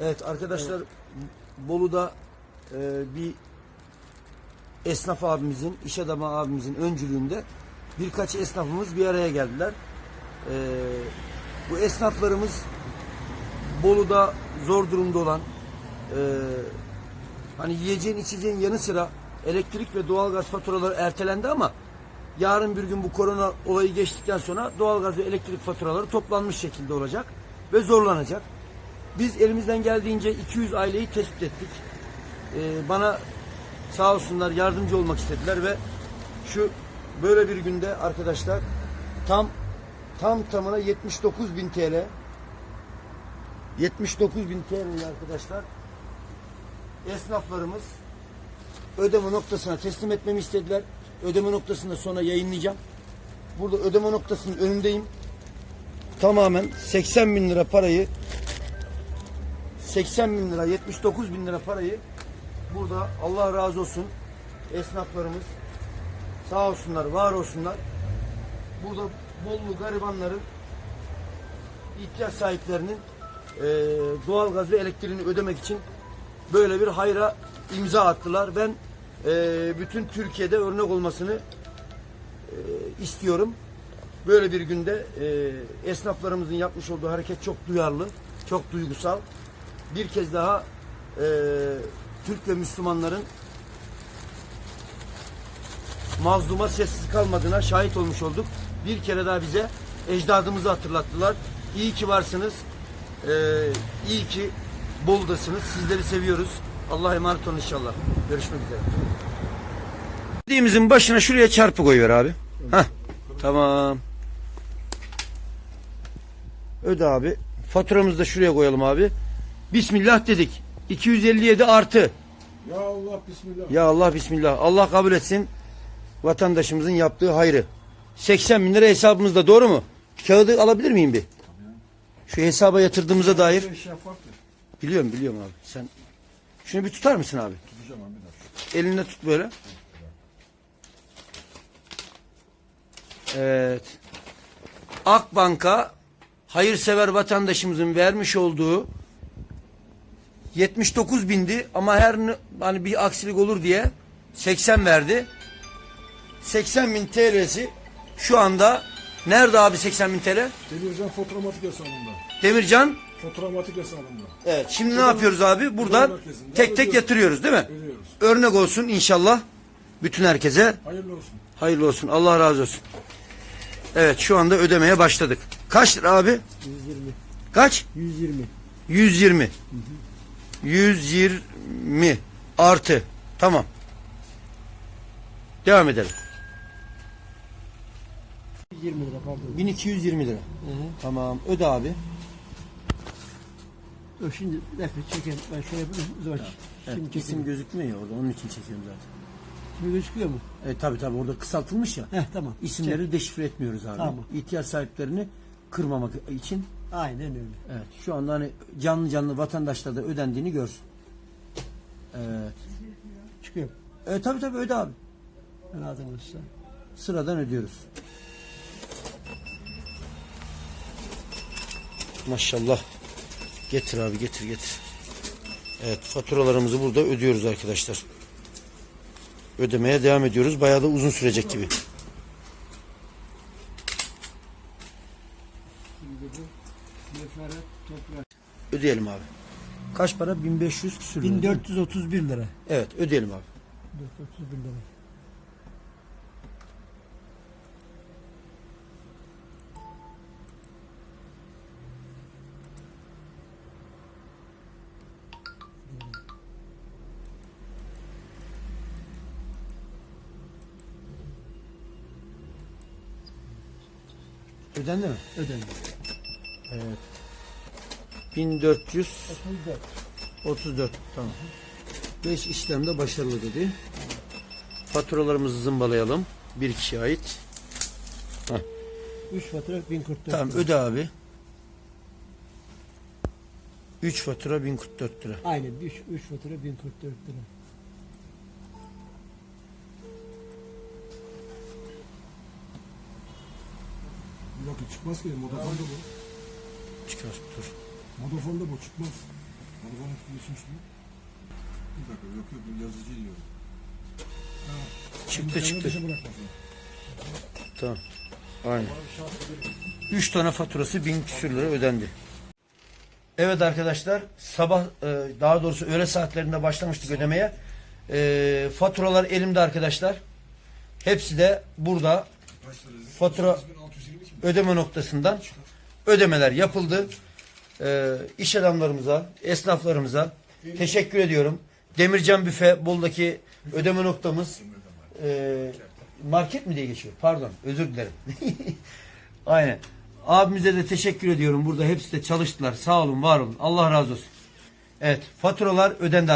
Evet arkadaşlar Bolu'da e, bir esnaf abimizin, iş adamı abimizin öncülüğünde birkaç esnafımız bir araya geldiler. E, bu esnaflarımız Bolu'da zor durumda olan e, hani yiyeceğin içeceğin yanı sıra elektrik ve doğalgaz faturaları ertelendi ama yarın bir gün bu korona olayı geçtikten sonra doğalgaz ve elektrik faturaları toplanmış şekilde olacak ve zorlanacak. Biz elimizden geldiğince 200 aileyi tespit ettik. Ee, bana sağ olsunlar yardımcı olmak istediler ve şu böyle bir günde arkadaşlar tam tam tamına 79 bin TL 79 bin TL arkadaşlar esnaflarımız ödeme noktasına teslim etmemi istediler. Ödeme noktasını sonra yayınlayacağım. Burada ödeme noktasının önündeyim. Tamamen 80 bin lira parayı 80 bin lira 79 bin lira parayı burada Allah razı olsun esnaflarımız sağ olsunlar var olsunlar burada Bollu garibanların ihtiyaç sahiplerinin e, doğalgaz ve elektriğini ödemek için böyle bir hayra imza attılar. Ben e, bütün Türkiye'de örnek olmasını e, istiyorum. Böyle bir günde e, esnaflarımızın yapmış olduğu hareket çok duyarlı, çok duygusal. Bir kez daha e, Türk ve Müslümanların mazluma sessiz kalmadığına şahit olmuş olduk. Bir kere daha bize ecdadımızı hatırlattılar. İyi ki varsınız. Ee, iyi ki Bolu'dasınız. Sizleri seviyoruz. Allah'a emanet olun inşallah. Görüşmek üzere. Dediğimizin başına şuraya çarpı koyuver abi. Hah. Tamam. Öde abi. Faturamızı da şuraya koyalım abi. Bismillah dedik. 257 artı. Ya Allah bismillah. Ya Allah bismillah. Allah kabul etsin vatandaşımızın yaptığı hayrı. 80 bin lira hesabımızda doğru mu? Kağıdı alabilir miyim bir? Şu hesaba yatırdığımıza dair. Şey. Biliyorum biliyorum abi. Sen şunu bir tutar mısın abi? Tutacağım abi. Elinde tut böyle. Evet. Akbank'a hayırsever vatandaşımızın vermiş olduğu 79 bindi ama her hani bir aksilik olur diye 80 verdi. 80 bin TL'si şu anda nerede abi 80 bin TL? Demircan fotomatik hesabında. Demircan. Fotomatik hesabında. Evet. Şimdi ne yapıyoruz abi? Buradan tek tek ödüyoruz. yatırıyoruz değil mi? Ödüyoruz. Örnek olsun inşallah bütün herkese. Hayırlı olsun. Hayırlı olsun. Allah razı olsun. Evet şu anda ödemeye başladık. Kaç lira abi? 120. Kaç? 120. 120. 120 artı. Tamam. Devam edelim. 20 lira pardon. 1220 lira. Tamam. Öde abi. Dur şimdi nefes çekelim. Ben şöyle yapayım. Dur bak. Evet, Şimdi isim çekelim. gözükmüyor ya orada. Onun için çekiyorum zaten. Şimdi gözüküyor mu? E, tabii tabii orada kısaltılmış ya. Heh tamam. İsimleri deşifre etmiyoruz abi. Tamam. İhtiyaç sahiplerini kırmamak için. Aynen öyle. Evet. Şu anda hani canlı canlı vatandaşlar da ödendiğini görsün. Evet. Çıkıyor. E, tabii tabii öde abi. Ben usta. Sıradan ödüyoruz. Maşallah. Getir abi getir getir. Evet faturalarımızı burada ödüyoruz arkadaşlar. Ödemeye devam ediyoruz. Bayağı da uzun sürecek gibi. Şimdi bu neferat toprak. Ödeyelim abi. Kaç para? 1500 küsür. mi? 1431 lira. Evet ödeyelim abi. 1431 lira. Ödendi mi? Ödendi. Evet. 1400 34. 34 tamam. 5 işlemde başarılı dedi. Faturalarımızı zımbalayalım. Bir kişiye ait. 3 fatura 1044 Tamam lira. öde abi. 3 fatura 1044 lira. Aynen 3, 3 fatura 1044 lira. Dakika çıkmaz ki. Modafonda bu. Çıkar dur. Modafonda bu çıkmaz. Arabanın geçmiş mi? Bir dakika yok yok yazıcı diyor. Çıktı Kendine çıktı. dışı bırakmasın. Tamam. Aynen. 3 tane faturası 1000 küsür lira ödendi. Evet arkadaşlar sabah e, daha doğrusu öğle saatlerinde başlamıştık ödemeye. E, faturalar elimde arkadaşlar. Hepsi de burada? Fatura- 8620 kim? ödeme noktasından ödemeler yapıldı. E, iş adamlarımıza, esnaflarımıza teşekkür ediyorum. Demircan Büfe Bol'daki ödeme noktamız e, market mi diye geçiyor? Pardon özür dilerim. Aynen. Abimize de teşekkür ediyorum. Burada hepsi de çalıştılar. Sağ olun, var olun. Allah razı olsun. Evet, faturalar ödendi.